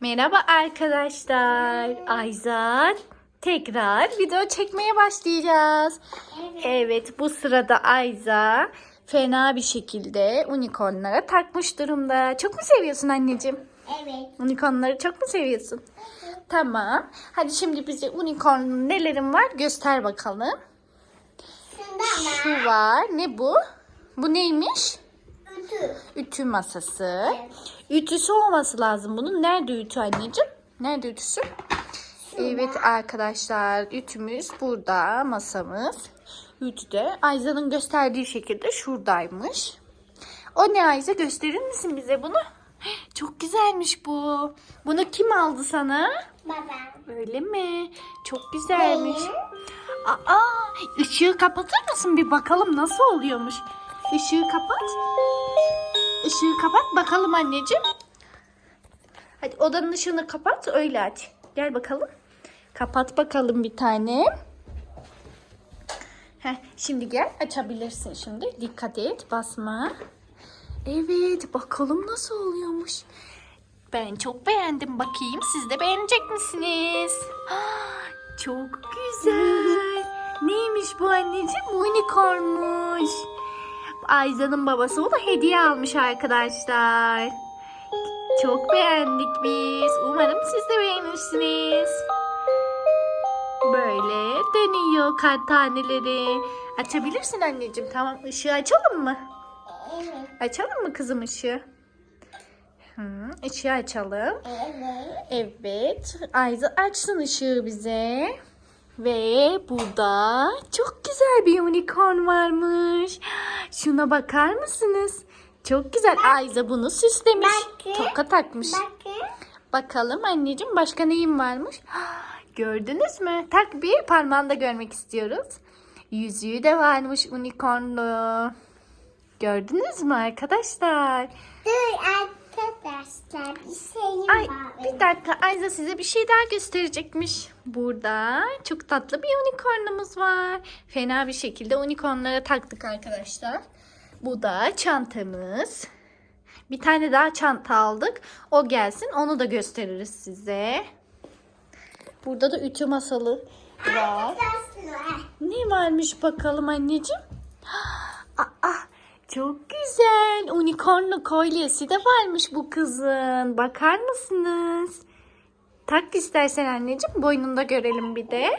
Merhaba arkadaşlar. Ayzat. Tekrar video çekmeye başlayacağız. Evet bu sırada Ayza fena bir şekilde unicornlara takmış durumda. Çok mu seviyorsun anneciğim? Evet. Unicornları çok mu seviyorsun? Tamam. Hadi şimdi bize unicorn nelerin var göster bakalım. Şunda Şu var. Ne bu? Bu neymiş? Ütü. Ütü masası. Ütüsü olması lazım bunun. Nerede ütü anneciğim? Nerede ütüsü? Evet arkadaşlar ütümüz burada masamız. Ütü de Ayza'nın gösterdiği şekilde şuradaymış. O ne Ayza gösterir misin bize bunu? Çok güzelmiş bu. Bunu kim aldı sana? Babam. Öyle mi? Çok güzelmiş. Aa, ışığı kapatır mısın bir bakalım nasıl oluyormuş. Işığı kapat. Işığı kapat bakalım anneciğim. Hadi odanın ışığını kapat öyle aç. Gel bakalım. Kapat bakalım bir tane. Heh, şimdi gel açabilirsin şimdi. Dikkat et basma. Evet bakalım nasıl oluyormuş. Ben çok beğendim. Bakayım siz de beğenecek misiniz? Ah, Çok güzel. Neymiş bu anneciğim? Unicornmuş. Ayza'nın babası ona hediye almış arkadaşlar. Çok beğendik biz. Umarım siz de beğenirsiniz. Böyle dönüyor kar taneleri. Açabilirsin anneciğim. Tamam ışığı açalım mı? Evet. Açalım mı kızım ışığı? Hı, ışığı açalım. Evet. Evet. Ayza açsın ışığı bize. Ve burada çok güzel bir unicorn varmış. Şuna bakar mısınız? Çok güzel. Ayza bunu süslemiş. Toka takmış. Bakın. Bakalım anneciğim başka neyim varmış? Gördünüz mü? Tak bir parmağında görmek istiyoruz. Yüzüğü de varmış unicornlu. Gördünüz mü arkadaşlar? Dur arkadaşlar bir şeyim Ay var. Bir dakika Ayza size bir şey daha gösterecekmiş. Burada çok tatlı bir unicornumuz var. Fena bir şekilde unicornlara taktık arkadaşlar. Bu da çantamız. Bir tane daha çanta aldık. O gelsin onu da gösteririz size. Burada da ütü masalı var. Ne varmış bakalım anneciğim? Aa, çok güzel. Unicornlu kolyesi de varmış bu kızın. Bakar mısınız? Tak istersen anneciğim. Boynunda görelim bir de.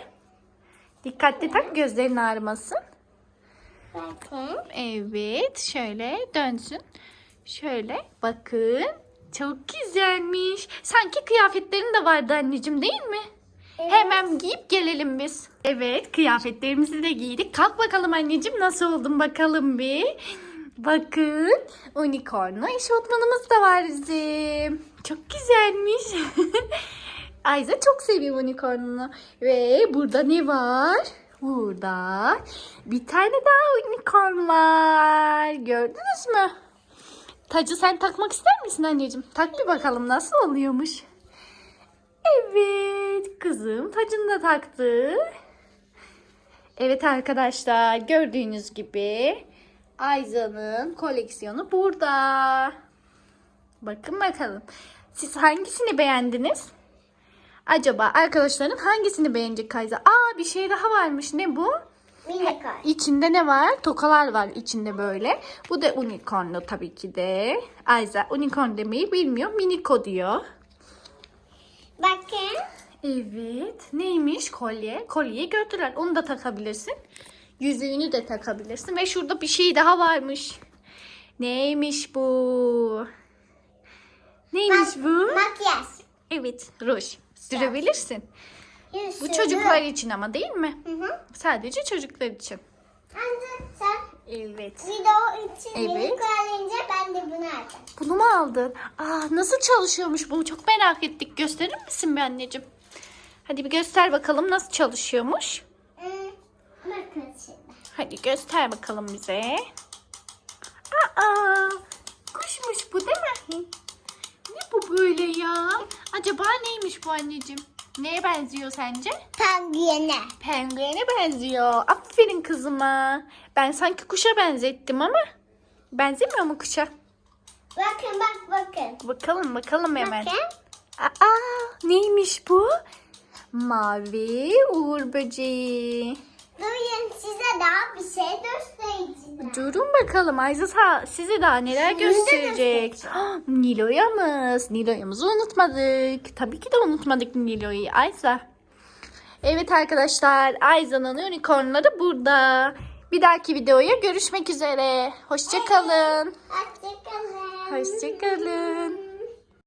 Dikkatli tak gözlerin ağrımasın. Bakın. Evet şöyle dönsün. Şöyle bakın. Çok güzelmiş. Sanki kıyafetlerin de vardı anneciğim değil mi? Hemen giyip gelelim biz. Evet kıyafetlerimizi de giydik. Kalk bakalım anneciğim nasıl oldun bakalım bir. Bakın unicornlu eşofmanımız da var bizim. Çok güzelmiş. Ayza çok seviyor unicornunu. Ve burada ne var? Burada bir tane daha unicorn var. Gördünüz mü? Tacı sen takmak ister misin anneciğim? Tak bir bakalım nasıl oluyormuş. Evet kızım tacını da taktı. Evet arkadaşlar gördüğünüz gibi Ayza'nın koleksiyonu burada. Bakın bakalım. Siz hangisini beğendiniz? Acaba arkadaşların hangisini beğenecek Ayza? Aa bir şey daha varmış. Ne bu? Minikon. İçinde ne var? Tokalar var içinde böyle. Bu da unicornlu tabii ki de. Ayza unicorn demeyi bilmiyor. Miniko diyor. Bakın. Evet. Neymiş kolye? Kolyeyi gördüler. Onu da takabilirsin. Yüzüğünü de takabilirsin. Ve şurada bir şey daha varmış. Neymiş bu? Neymiş bu? Makyaj. Evet, ruj. Sürebilirsin. Bu Yüzünü- çocuklar için ama değil mi? Hı hı. Sadece çocuklar için. Anne sen Evet. video için Evet. alınca ben de bunu alacağım. Bunu mu aldın? Aa, nasıl çalışıyormuş bu? Çok merak ettik. Gösterir misin bir anneciğim? Hadi bir göster bakalım nasıl çalışıyormuş. Hadi göster bakalım bize. Aa, kuşmuş bu değil mi? Ne bu böyle ya? Acaba neymiş bu anneciğim? Neye benziyor sence? Pengüene. Penguene benziyor. Aferin kızıma. Ben sanki kuşa benzettim ama benzemiyor mu kuşa? Bakın bak bakın. Bakalım bakalım hemen. Bakın. Aa, neymiş bu? Mavi uğur böceği. Durun size daha bir şey göstereceğim. Durun bakalım Ayza size daha neler Şimdi gösterecek. Ah, Nilo'yamız. Nilo'yamızı unutmadık. Tabii ki de unutmadık Nilo'yu Ayza. Evet arkadaşlar Ayza'nın unicornları burada. Bir dahaki videoya görüşmek üzere. Hoşçakalın. Hoşçakalın. Hoşçakalın.